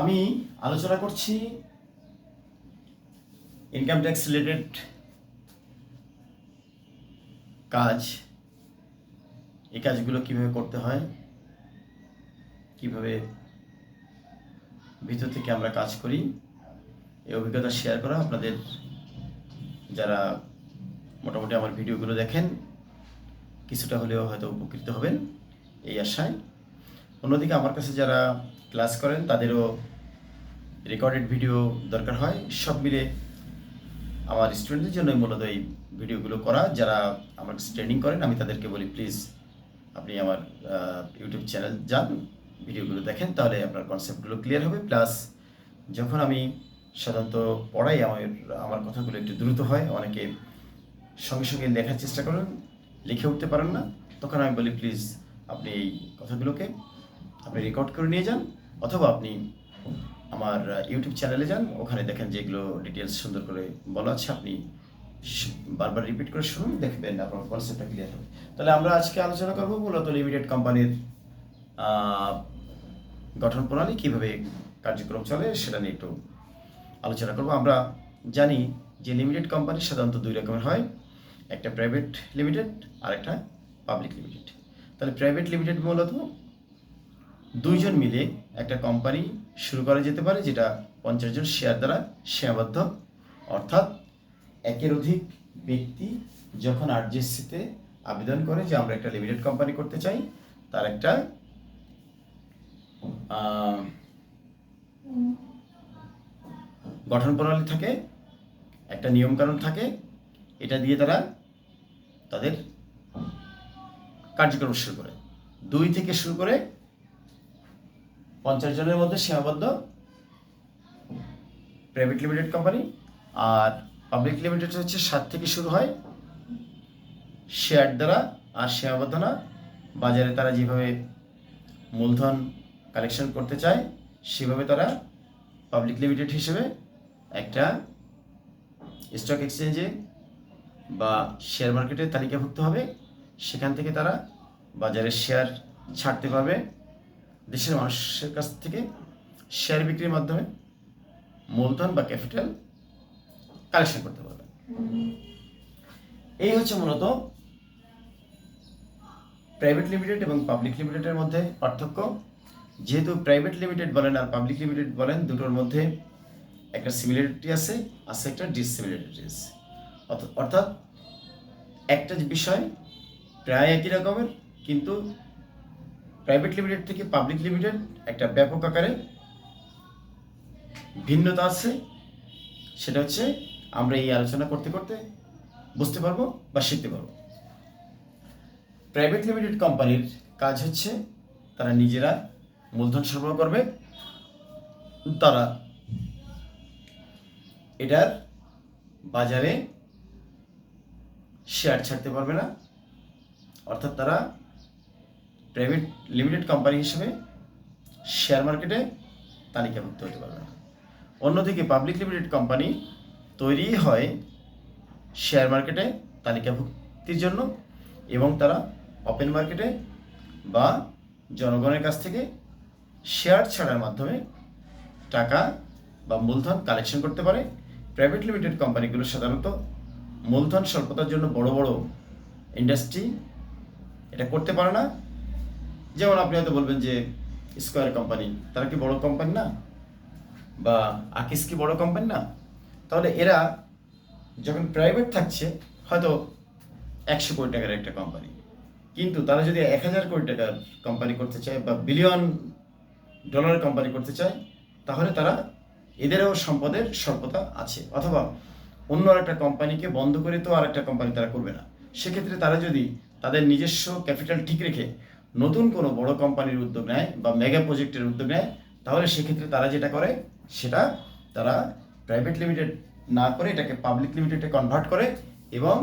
আমি আলোচনা করছি ইনকাম ট্যাক্স রিলেটেড কাজ। এই কাজগুলো কীভাবে করতে হয়? কীভাবে ভিতর থেকে আমরা কাজ করি? এই অভিজ্ঞতা শেয়ার করা আপনাদের যারা মোটামুটি আমার ভিডিওগুলো দেখেন, কিছুটা হলেও হয়তো উপকৃত হবেন এই আশায়। অন্যদিকে আমার কাছে যারা ক্লাস করেন, তাদেরও রেকর্ডেড ভিডিও দরকার হয়। সব মিলে আমার স্টুডেন্টদের জন্য মূলত এই ভিডিওগুলো করা। যারা আমার ট্রেনিং করেন, আমি তাদেরকে বলি প্লিজ আপনি আমার ইউটিউব চ্যানেল যান ভিডিওগুলো দেখেন, তাহলে আপনার কনসেপ্টগুলো ক্লিয়ার হবে। প্লাস যখন আমি সাধারণত পড়াই, আমার আমার কথাগুলো একটু দ্রুত হয়, অনেকে সঙ্গে সঙ্গে লেখার চেষ্টা করেন, লিখে উঠতে পারেন না, তখন আমি বলি প্লিজ আপনি এই কথাগুলোকে আপনি রেকর্ড করে নিয়ে যান, অথবা আপনি আমার ইউটিউব চ্যানেলে যান, ওখানে দেখেন যেগুলো ডিটেলস সুন্দর করে বলা আছে, আপনি বারবার রিপিট করে শুনুন, দেখবেন আপনার কনসেপ্টটা ক্লিয়ার হবে। তাহলে আমরা আজকে আলোচনা করব মূলত লিমিটেড কোম্পানির গঠন প্রণালী, কীভাবে কার্যক্রম চলে সেটা নিয়ে একটু আলোচনা করব। আমরা জানি যে লিমিটেড কোম্পানি সাধারণত দুই রকমের হয়, একটা প্রাইভেট লিমিটেড আর একটা পাবলিক লিমিটেড তাহলে প্রাইভেট লিমিটেড মূলত দুইজন মিলে একটা কোম্পানি শুরু করা যেতে পারে, যেটা পঞ্চাশ জন শেয়ার দ্বারা সীমাবদ্ধ। অর্থাৎ একের অধিক ব্যক্তি যখন আরজিএসসিতে আবেদন করে যে আমরা একটা লিমিটেড কোম্পানি করতে চাই, তার একটা গঠন প্রণালী থাকে, একটা নিয়মকানুন থাকে, এটা দিয়ে তারা তাদের কার্যক্রম শুরু করে। দুই থেকে শুরু করে পঞ্চাশ জনের মধ্যে সীমাবদ্ধ প্রাইভেট লিমিটেড কোম্পানি আর পাবলিক লিমিটেড হচ্ছে সাত থেকে শুরু হয় শেয়ার দ্বারা আর সীমাবদ্ধ না বাজারে তারা যেভাবে মূলধন কালেকশন করতে চায়, সেভাবে তারা পাবলিক লিমিটেড হিসেবে একটা স্টক এক্সচেঞ্জে বা শেয়ার মার্কেটে তালিকাভুক্ত হবে। সেখান থেকে তারা বাজারে শেয়ার ছাড়তে পারবে। দেশের মানুষের কাছ থেকে শেয়ার বিক্রির মাধ্যমে মূলধন বা ক্যাপিটাল কালেকশন করতে পারবে এই হচ্ছে মূলত প্রাইভেট লিমিটেড এবং পাবলিক লিমিটেডের মধ্যে পার্থক্য। যেহেতু প্রাইভেট লিমিটেড বলেন আর পাবলিক লিমিটেড বলেন, দুটোর মধ্যে একটা সিমিলারিটি আছে আছে একটা ডিসিমিলারিটি আছে। অর্থ- অর্থাৎ একটা বিষয় প্রায় একই রকমের, কিন্তু প্রাইভেট লিমিটেড থেকে পাবলিক লিমিটেড একটা ব্যাপক আকারে ভিন্নতা আছে। সেটা হচ্ছে আমরা এই আলোচনা করতে করতে বুঝতে পারব বা শিখতে পারব। প্রাইভেট লিমিটেড কোম্পানির কাজ হচ্ছে তারা নিজেরা মূলধন সরবরাহ করবে, তারা এটার বাজারে শেয়ার ছাড়তে পারবে না, অর্থাৎ তারা প্রাইভেট লিমিটেড কোম্পানি হিসেবে শেয়ার মার্কেটে তালিকাভুক্ত হতে পারবে না। অন্যদিকে পাবলিক লিমিটেড কোম্পানি তৈরি হয় শেয়ার মার্কেটে তালিকাভুক্তির জন্য এবং তারা ওপেন মার্কেটে বা জনগণের কাছ থেকে শেয়ার ছাড়ার মাধ্যমে টাকা বা মূলধন কালেকশন করতে পারে। প্রাইভেট লিমিটেড কোম্পানিগুলো সাধারণত মূলধন স্বল্পতার জন্য বড় বড় ইন্ডাস্ট্রি এটা করতে পারে না। যেমন আপনি হয়তো বলবেন যে স্কোয়ার কোম্পানি তারা কি বড় কোম্পানি না? বা আকিস কি বড় কোম্পানি না? তাহলে এরা যখন প্রাইভেট থাকছে, হয়তো একশো কোটি টাকার একটা কোম্পানি কিন্তু তারা যদি এক হাজার কোটি টাকার কোম্পানি করতে চায় বা বিলিয়ন ডলার কোম্পানি করতে চায়, তাহলে তারা এদেরও সম্পদের স্বল্পতা আছে। অথবা অন্য একটা কোম্পানিকে বন্ধ করে তো আর একটা কোম্পানি তারা করবে না। সেক্ষেত্রে তারা যদি তাদের নিজস্ব ক্যাপিটাল ঠিক রেখে নতুন কোনো বড় কোম্পানির উদ্যোগ নেয় বা মেগা প্রজেক্টের উদ্যোগ নেয়, তাহলে সেক্ষেত্রে তারা যেটা করে, সেটা তারা প্রাইভেট লিমিটেড না করে এটাকে পাবলিক লিমিটেডে কনভার্ট করে এবং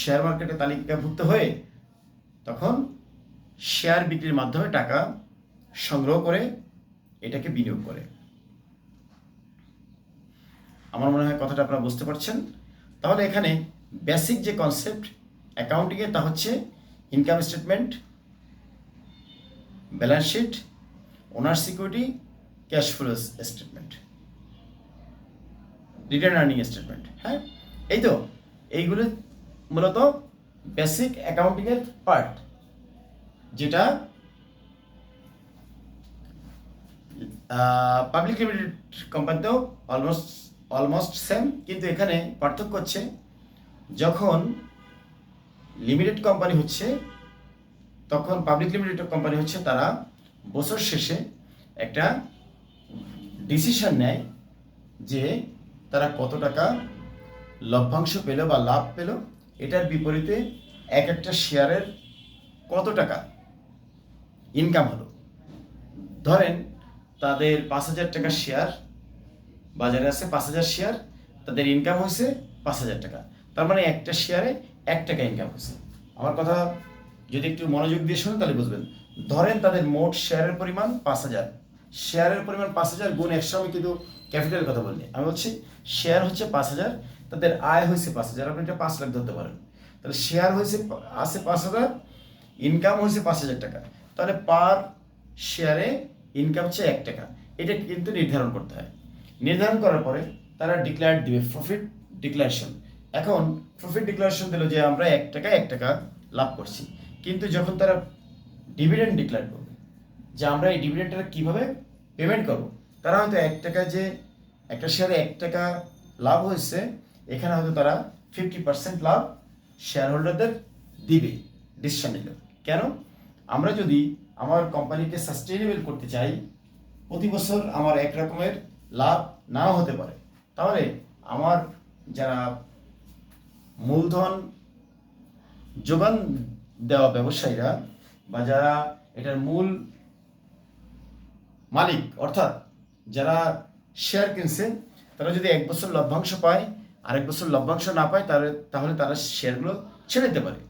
শেয়ার মার্কেটে তালিকাভুক্ত হয়ে তখন শেয়ার বিক্রির মাধ্যমে টাকা সংগ্রহ করে এটাকে বিনিয়োগ করে। আমার মনে হয় কথাটা আপনারা বুঝতে পারছেন। তাহলে এখানে বেসিক যে কনসেপ্ট অ্যাকাউন্টিংয়ে তা হচ্ছে income statement balance sheet owner security cash flow statement return earning statement হ্যাঁ? এই তো, এইগুলো মূলত বেসিক অ্যাকাউন্টিংয়ের পার্ট যেটা পাবলিক লিমিটেড কোম্পানিতেও অলমোস্ট অলমোস্ট সেম কিন্তু এখানে পার্থক্য হচ্ছে, যখন লিমিটেড কোম্পানি হচ্ছে তখন পাবলিক লিমিটেড কোম্পানি হচ্ছে তারা বছর শেষে একটা ডিসিশন নেয় যে তারা কত টাকা লভ্যাংশ পেল বা লাভ পেল, এটার বিপরীতে এক একটা শেয়ারের কত টাকা ইনকাম হলো। ধরেন তাদের পাঁচ হাজার টাকা শেয়ার বাজারে আছে পাঁচ হাজার শেয়ার তাদের ইনকাম হয়েছে পাঁচ হাজার টাকা। তার মানে একটা শেয়ারে এক টাকা ইনকাম হয়েছে। আমার কথা যদি একটু মনোযোগ দিয়ে শোনেন তাহলে বুঝবেন। ধরেন তাদের মোট শেয়ারের পরিমাণ পাঁচ হাজার। শেয়ারের পরিমাণ পাঁচ হাজার গুণ একশো আমি কিন্তু ক্যাপিটালের কথা বলিনি আমি বলছি, শেয়ার হচ্ছে পাঁচ হাজার, তাদের আয় হয়েছে পাঁচ হাজার। আপনি এটা পাঁচ লাখ ধরতে পারেন। তাহলে শেয়ার হয়েছে আছে পাঁচ হাজার ইনকাম হয়েছে পাঁচ হাজার টাকা। তাহলে পার শেয়ারে ইনকাম হচ্ছে এক টাকা। এটা কিন্তু নির্ধারণ করতে হয়। নির্ধারণ করার পরে তারা ডিক্লেয়ার দিবে প্রফিট ডিক্লারেশন এখন প্রফিট ডিক্লারেশন দিল যে আমরা এক টাকা এক টাকা লাভ করছি। কিন্তু যখন তারা ডিভিডেন্ড ডিক্লেয়ার করবে, যে আমরা এই ডিভিডেন্ডটা কীভাবে পেমেন্ট করব, তারা হয়তো এক টাকা যে একটা শেয়ারে এক টাকা লাভ হয়েছে, এখানে হয়তো তারা ফিফটি পার্সেন্ট লাভ শেয়ার হোল্ডারদের দিবে ডিসিশন নিল। কেন? আমরা যদি আমার কোম্পানিকে সাস্টেইনেবল করতে চাই, প্রতি বছর আমার এক রকমের লাভ নাও হতে পারে। তাহলে আমার যারা মূলধন যোগান দেওয়া ব্যবসায়ীরা বা যারা এটার মূল মালিক অর্থাৎ যারা শেয়ার কিনছে তারা যদি এক বছর লভ্যাংশ পায় আরেক বছর লভ্যাংশ না পায় তাহলে তাহলে তারা শেয়ারগুলো ছেড়ে দিতে পারে।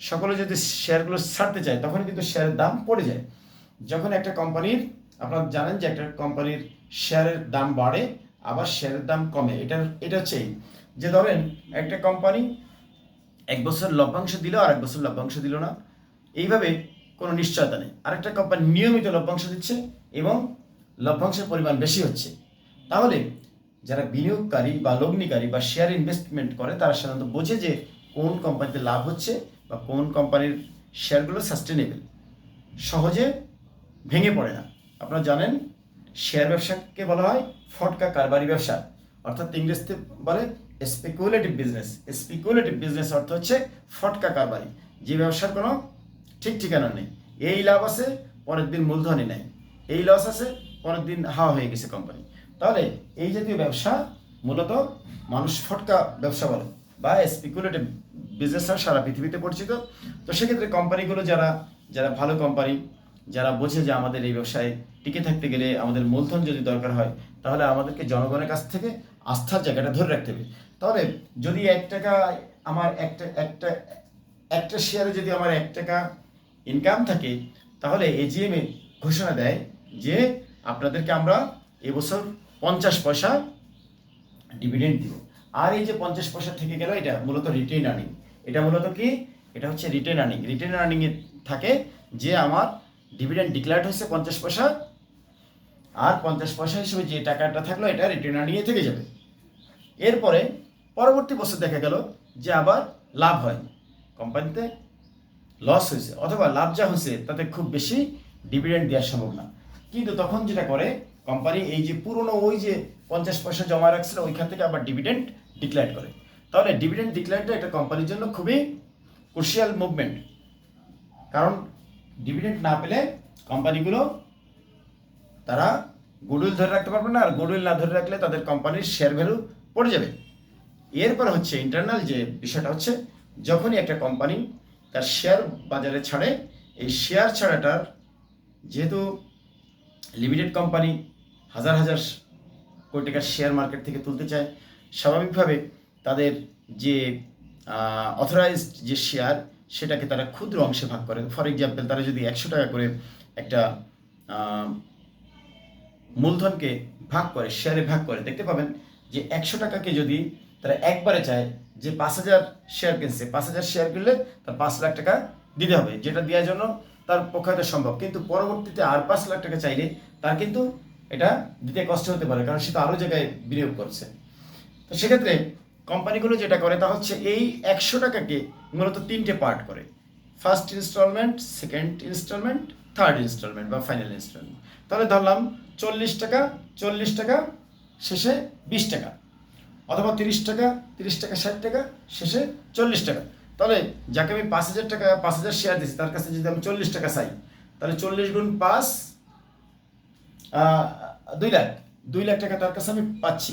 সকলে যদি শেয়ারগুলো ছাড়তে চায় তখন কিন্তু শেয়ারের দাম পড়ে যায়। যখন একটা কোম্পানির আপনারা জানেন যে একটা কোম্পানির শেয়ারের দাম বাড়ে আবার শেয়ারের দাম কমে। এটা এটা এই, যে ধরেন একটা কোম্পানি এক বছর লভ্যাংশ দিল আর এক বছর লভ্যাংশ দিল না। এইভাবে কোনো নিশ্চয়তা নেই। আরেকটা কোম্পানি নিয়মিত লভ্যাংশ দিচ্ছে এবং লভ্যাংশের পরিমাণ বেশি হচ্ছে। তাহলে যারা বিনিয়োগকারী বা লগ্নিকারী বা শেয়ার ইনভেস্টমেন্ট করে, তারা সাধারণত বোঝে যে কোন কোম্পানিতে লাভ হচ্ছে বা কোন কোম্পানির শেয়ারগুলো সাস্টেনেবল সহজে ভেঙে পড়ে না। আপনারা জানেন শেয়ার ব্যবসাকে বলা হয় ফটকা কারবারি ব্যবসা। অর্থাৎ ইংরেজিতে বলে স্পেকুলেটিভ বিজনেস স্পেকুলেটিভ বিজনেস অর্থ হচ্ছে ফটকা কারবারি। যে ব্যবসার কোনো ঠিক ঠিকানা নেই। এই লাভ আছে, পরের দিন মূলধনই নেই। এই লস আছে, পরের দিন হাওয়া হয়ে গেছে কোম্পানি তাহলে এই জাতীয় ব্যবসা মূলত মানুষ ফটকা ব্যবসা বলে বা স্পেকুলেটিভ বিজনেস সারা পৃথিবীতে পরিচিত। তো সেক্ষেত্রে কোম্পানিগুলো যারা যারা ভালো কোম্পানি যারা বোঝে যে আমাদের এই ব্যবসায় টিকে থাকতে গেলে আমাদের মূলধন যদি দরকার হয়, তাহলে আমাদেরকে জনগণের কাছ থেকে আস্থার জায়গাটা ধরে রাখতে হবে। তাহলে যদি এক টাকা আমার একটা একটা একটা শেয়ারে যদি আমার এক টাকা ইনকাম থাকে, তাহলে এজিএমে ঘোষণা দেয় যে আপনাদেরকে আমরা এবছর পঞ্চাশ পয়সা ডিভিডেন্ড দিব। আর এই যে পঞ্চাশ পয়সা থেকে গেল, এটা মূলত রিটেন আর্নিং এটা মূলত কি? এটা হচ্ছে রিটেন আর্নিং রিটেন আর্নিংয়ে থাকে যে আমার ডিভিডেন্ড ডিক্লেয়ার্ড হয়েছে পঞ্চাশ পয়সা, আর পঞ্চাশ পয়সা হিসেবে যে টাকাটা থাকল, এটা রিটেন আর্নিংয়ে থেকে যাবে। এরপরে পরবর্তী বছর দেখা গেল যে আবার লাভ হয়নি কোম্পানিতে লস হয়েছে, অথবা লাভ যা হয়েছে তাতে খুব বেশি ডিভিডেন্ড দেওয়া সম্ভব না কিন্তু তখন যেটা করে, কোম্পানি এই যে পুরনো ওই যে পঞ্চাশ পয়সা জমা রাখছিল, ওইখান থেকে আবার ডিভিডেন্ড ডিক্লেয়ার করে। তাহলে ডিভিডেন্ড ডিক্লেয়ারটা এটা কোম্পানির জন্য খুবই ক্রুশিয়াল মুভমেন্ট কারণ ডিভিডেন্ড না পেলে কোম্পানিগুলো তারা গুডউইল ধরে রাখতে পারবে না, আর গুডউইল না ধরে রাখলে তাদের কোম্পানির শেয়ার ভ্যালু পড়ে যাবে। এরপর হচ্ছে ইন্টারনাল যে বিষয়টা হচ্ছে, যখনই একটা কোম্পানি তার শেয়ার বাজারে ছাড়ে, এই শেয়ার ছাড়াটার যেহেতু লিমিটেড কোম্পানি হাজার হাজার কোটি টাকার শেয়ার মার্কেট থেকে তুলতে চায়, স্বাভাবিকভাবে তাদের যে অথরাইজড যে শেয়ার সেটাকে তারা ক্ষুদ্র অংশে ভাগ করে। ফর এক্সাম্পল তারা যদি একশো টাকা করে একটা মূলধনকে ভাগ করে শেয়ারে ভাগ করে, দেখতে পাবেন যে একশো টাকাকে যদি তারা একবারে চায় যে পাঁচ হাজার শেয়ার কিনছে, পাঁচ হাজার শেয়ার কিনলে তার পাঁচ লাখ টাকা দিতে হবে, যেটা দেওয়ার জন্য তার পক্ষে সম্ভব। কিন্তু পরবর্তীতে আর পাঁচ লাখ টাকা চাইলে তার কিন্তু এটা দিতে কষ্ট হতে পারে, কারণ সে তো আরও জায়গায় বিনিয়োগ করছে। তো সেক্ষেত্রে কোম্পানিগুলো যেটা করে, তা হচ্ছে এই একশো টাকাকে মূলত তিনটে পার্ট করে। First instalment second instalment third instalment বা ফাইনাল ইনস্টলমেন্ট তাহলে ধরলাম চল্লিশ টাকা চল্লিশ টাকা, শেষে বিশ টাকা। অথবা তিরিশ টাকা তিরিশ টাকা, ষাট টাকা, শেষে চল্লিশ টাকা। তাহলে যাকে আমি পাঁচ হাজার টাকা, পাঁচ হাজার শেয়ার দিচ্ছি তার কাছে যদি আমি চল্লিশ টাকা চাই, তাহলে চল্লিশ গুণ পাঁচ দুই লাখ। দুই লাখ টাকা তার কাছে আমি পাচ্ছি।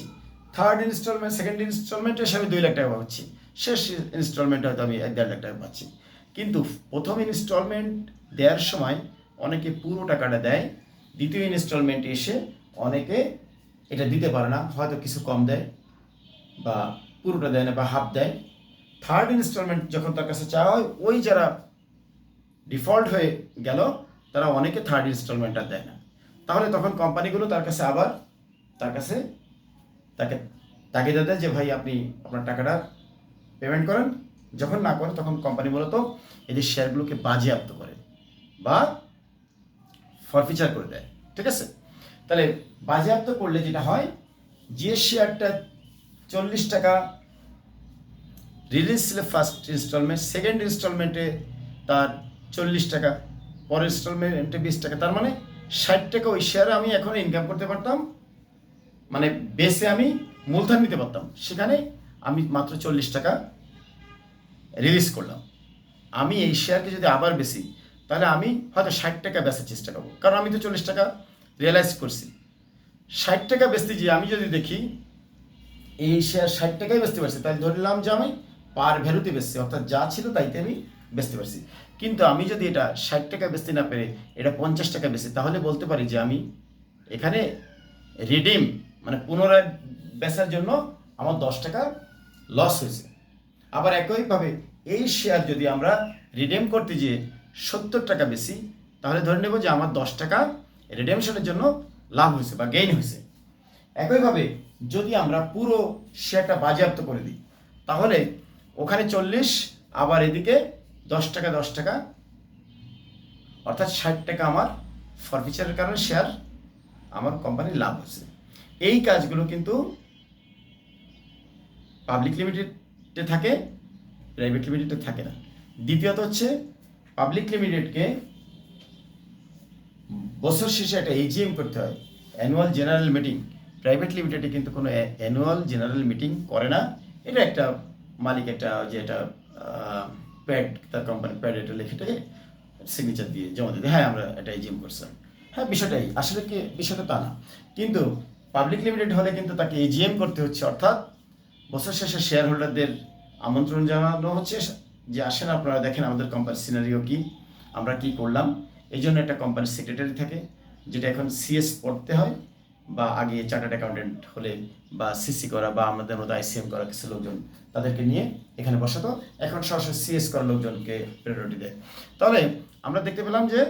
থার্ড ইনস্টলমেন্ট সেকেন্ড ইনস্টলমেন্ট এসে আমি দুই লাখ টাকা পাচ্ছি। শেষ ইনস্টলমেন্ট হয়তো আমি এক, দেড় লাখ টাকা পাচ্ছি। কিন্তু প্রথম ইনস্টলমেন্ট দেওয়ার সময় অনেকে পুরো টাকাটা দেয়, দ্বিতীয় ইনস্টলমেন্ট এসে অনেকে এটা দিতে পারে না, হয়তো কিছু কম দেয়। বা পুরোটা দেয় না বা হাফ দেয় থার্ড ইনস্টলমেন্ট যখন তার কাছে চাওয়া হয়, ওই যারা ডিফল্ট হয়ে গেল, তারা অনেকে থার্ড ইনস্টলমেন্টটা দেয় না। তাহলে তখন কোম্পানিগুলো তার কাছে আবার তার কাছে তাকে তাগিদা দেয় যে, ভাই, আপনি আপনার টাকাটা পেমেন্ট করেন। যখন না করে, তখন কোম্পানি মূলত এদের শেয়ারগুলোকে বাজেয়াপ্ত করে বা ফরফিচার করে দেয়। ঠিক আছে? তাহলে বাজেয়াপ্ত করলে যেটা হয়, যে শেয়ারটা চল্লিশ টাকা। রিলিজ ছিল ফার্স্ট ইনস্টলমেন্ট সেকেন্ড ইনস্টলমেন্টে তার চল্লিশ টাকা, পরের ইনস্টলমেন্টে বিশ টাকা। তার মানে ষাট টাকা ওই শেয়ারে আমি এখন ইনকাম করতে পারতাম। মানে বেসে আমি মূলধন নিতে পারতাম। সেখানে আমি মাত্র চল্লিশ টাকা রিলিজ করলাম। আমি এই শেয়ারকে যদি আবার বেশি, তাহলে আমি হয়তো ষাট টাকা বেচার চেষ্টা করব। কারণ আমি তো চল্লিশ টাকা রিয়েলাইজ করছি। ষাট টাকা বেচতে গিয়ে আমি যদি দেখি এই শেয়ার ষাট টাকায় বেচতে পারছি। তাহলে ধরে নিলাম যে আমি পার ভ্যালুতে বেচছি, অর্থাৎ যা ছিল তাইতে আমি বেচতে পারছি। কিন্তু আমি যদি এটা ষাট টাকা বেচতে না পেরে এটা পঞ্চাশ টাকা বেচি, তাহলে বলতে পারি যে আমি এখানে রিডিম মানে পুনরায় বেচার জন্য আমার দশ টাকা লস হয়েছে। আবার একইভাবে এই শেয়ার যদি আমরা রিডেম করতে গিয়ে সত্তর টাকা বেশি তাহলে ধরে নেব যে আমার দশ টাকা রিডেমশনের জন্য লাভ হয়েছে বা গেইন হয়েছে। একইভাবে যদি আমরা পুরো শেয়ারটা বাজেয়াপ্ত করে দিই, তাহলে ওখানে চল্লিশ, আবার এদিকে দশ টাকা দশ টাকা, অর্থাৎ ষাট টাকা আমার ফরফিচারের কারণে শেয়ার আমার কোম্পানির লাভ হচ্ছে। এই কাজগুলো কিন্তু পাবলিক লিমিটেডে থাকে প্রাইভেট লিমিটেডে থাকে না। দ্বিতীয়ত হচ্ছে পাবলিক লিমিটেডকে বছর শেষে একটা এজিএম করতে হয় অ্যানুয়াল জেনারেল মিটিং প্রাইভেট লিমিটেডে কিন্তু কোনো অ্যানুয়াল জেনারেল মিটিং করে না। এটা একটা মালিক একটা যে এটা প্যাড, তার কোম্পানি প্যাড এটা লিখেটাকে সিগনেচার দিয়ে জমা দিতে হ্যাঁ আমরা এটা এজিএম করছিলাম হ্যাঁ বিষয়টাই আসলে কি, বিষয়টা তা না। কিন্তু পাবলিক লিমিটেড হলে কিন্তু তাকে এজিএম করতে হচ্ছে। অর্থাৎ বছর শেষে শেয়ার হোল্ডারদের আমন্ত্রণ জানানো হচ্ছে। যে আসেন আপনারা দেখেন আমাদের কোম্পানির সিনারিও কি, আমরা কি করলাম। এই জন্য একটা কোম্পানির সেক্রেটারি থাকে, যেটা এখন সিএস পড়তে হয়। বা আগে চার্টার্ড অ্যাকাউন্টেন্ট হলে বা সিসি করা বা আমাদের মতো আইসিএম করা কিছু লোকজন তাদেরকে নিয়ে এখানে বসাতো। এখন সরাসরি সিএস করা লোকজনকে প্রায়োরিটি দেয়। তাহলে আমরা দেখতে পেলাম যে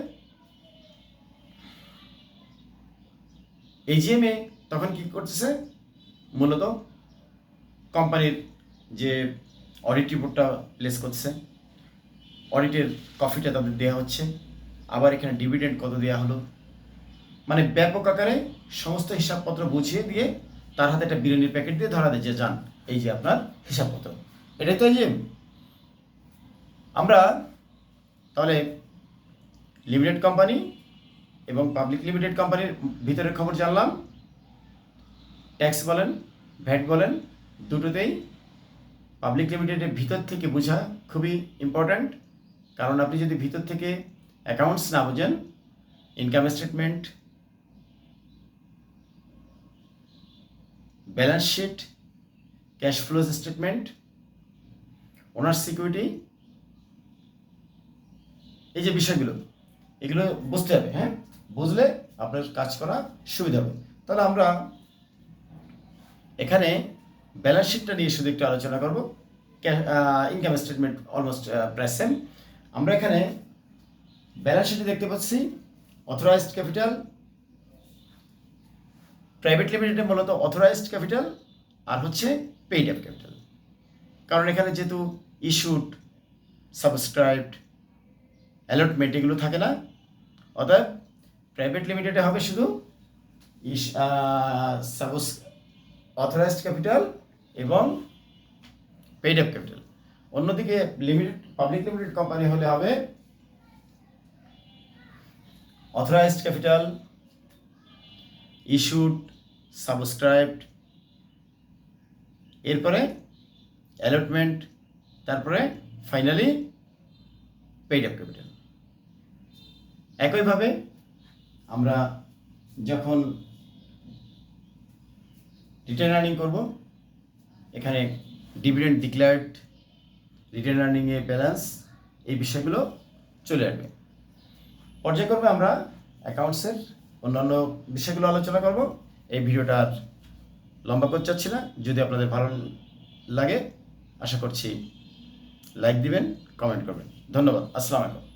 এজিএমে তখন কি করতেছে? মূলত কোম্পানির যে অডিট রিপোর্টটা প্লেস করছে অডিটের কপিটা তাদের দেওয়া হচ্ছে। আবার এখানে ডিভিডেন্ড কত দেওয়া হলো? মানে ব্যাপক আকারে সমস্ত হিসাবপত্র বুঝিয়ে দিয়ে তার হাতে একটা বিরিয়ানির প্যাকেট দিয়ে ধরা দিয়ে যে যান, এই যে আপনার হিসাবপত্র। এটাই তো এই যে আমরা তাহলে লিমিটেড কোম্পানি এবং পাবলিক লিমিটেড কোম্পানির ভিতরের খবর জানলাম। ট্যাক্স বলেন ভ্যাট বলেন, দুটোতেই পাবলিক লিমিটেডের ভিতর থেকে বোঝা খুবই ইম্পর্ট্যান্ট কারণ আপনি যদি ভিতর থেকে অ্যাকাউন্টস না বোঝেন income statement balance sheet cash flows statement owner security এই যে বিষয়গুলো, এগুলো বুঝতে হবে হ্যাঁ? বুঝলে আপনার কাজ করা সুবিধা হবে। তাহলে আমরা এখানে ব্যালেন্স শিটটা নিয়ে শুধু একটু আলোচনা করব। ইনকাম স্টেটমেন্ট অলমোস্ট প্রায় সেম আমরা এখানে ব্যালেন্স শিটে দেখতে পাচ্ছি অথরাইজড ক্যাপিটাল প্রাইভেট লিমিটেডে মূলত অথরাইজড ক্যাপিটাল আর হচ্ছে পেইড অ্যাপ ক্যাপিটাল কারণ এখানে যেহেতু ইস্যুড সাবস্ক্রাইবড অ্যালটমেন্ট এগুলো থাকে না অর্থাৎ প্রাইভেট লিমিটেডে হবে শুধু সাপোজ অথরাইজড ক্যাপিটাল এবং পেইড আপ ক্যাপিটাল অন্যদিকে লিমিটেড পাবলিক লিমিটেড কোম্পানি হলে হবে অথরাইজড ক্যাপিটাল ইস্যুড সাবস্ক্রাইবড, এরপরে অ্যালটমেন্ট তারপরে ফাইনালি পেইড আপ ক্যাপিটাল একইভাবে আমরা যখন রিটার্ন আর্নিং করব, এখানে ডিভিডেন্ড ডিক্লার্ড রিটার্ন আর্নিংয়ে ব্যালেন্স এই বিষয়গুলো চলে আসবে। পর্যায়ক্রমে আমরা অ্যাকাউন্টসের অন্যান্য বিষয়গুলো আলোচনা করব। এই ভিডিওটা আর লম্বা করতে চাচ্ছি না। যদি আপনাদের ভালো লাগে, আশা করছি লাইক দিবেন কমেন্ট করবেন। ধন্যবাদ, আসসালামু আলাইকুম।